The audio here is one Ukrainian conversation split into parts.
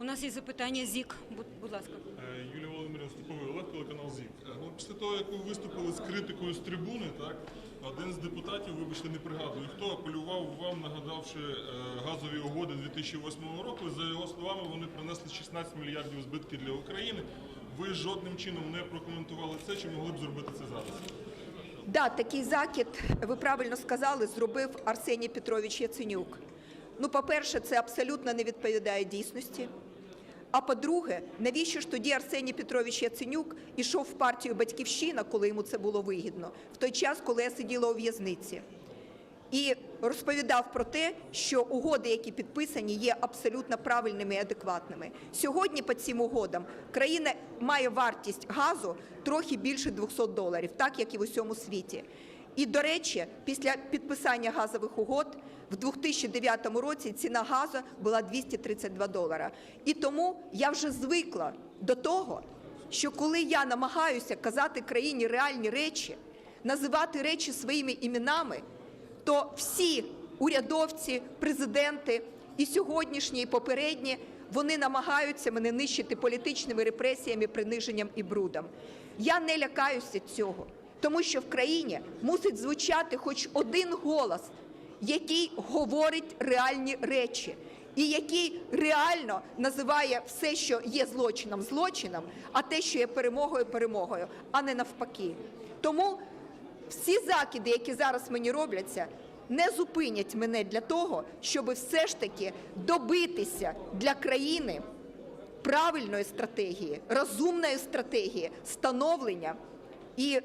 У нас є запитання ЗІК. Будь, будь ласка. Е, Юлія Володимирівна Степовий, Олег, телеканал ЗІК. Е, Ну, після того, як ви виступили з критикою з трибуни, так, один з депутатів, вибачте, не пригадую, хто апелював вам, нагадавши е, газові угоди 2008 року. За його словами, вони принесли 16 мільярдів збитків для України. Ви жодним чином не прокоментували це, чи могли б зробити це зараз? Да, такий закид, ви правильно сказали, зробив Арсеній Петрович Яценюк. Ну, по-перше, це абсолютно не відповідає дійсності. А по-друге, навіщо ж тоді Арсеній Петрович Яценюк ішов в партію Батьківщина, коли йому це було вигідно, в той час, коли я сиділа у в'язниці, і розповідав про те, що угоди, які підписані, є абсолютно правильними і адекватними. Сьогодні по цим угодам країна має вартість газу трохи більше 200 доларів, так як і в усьому світі. І, до речі, після підписання газових угод в 2009 році ціна газу була 232 долара. І тому я вже звикла до того, що коли я намагаюся казати країні реальні речі, називати речі своїми іменами, то всі урядовці, президенти і сьогоднішні, і попередні, вони намагаються мене нищити політичними репресіями, приниженням і брудом. Я не лякаюся цього, тому що в країні мусить звучати хоч один голос, який говорить реальні речі. І який реально називає все, що є злочином, злочином, а те, що є перемогою, перемогою, а не навпаки. Тому всі закиди, які зараз мені робляться, не зупинять мене для того, щоб все ж таки добитися для країни правильної стратегії, розумної стратегії, становлення і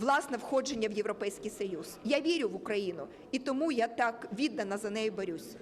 власне входження в Європейський Союз. Я вірю в Україну, і тому я так віддана за нею борюсь.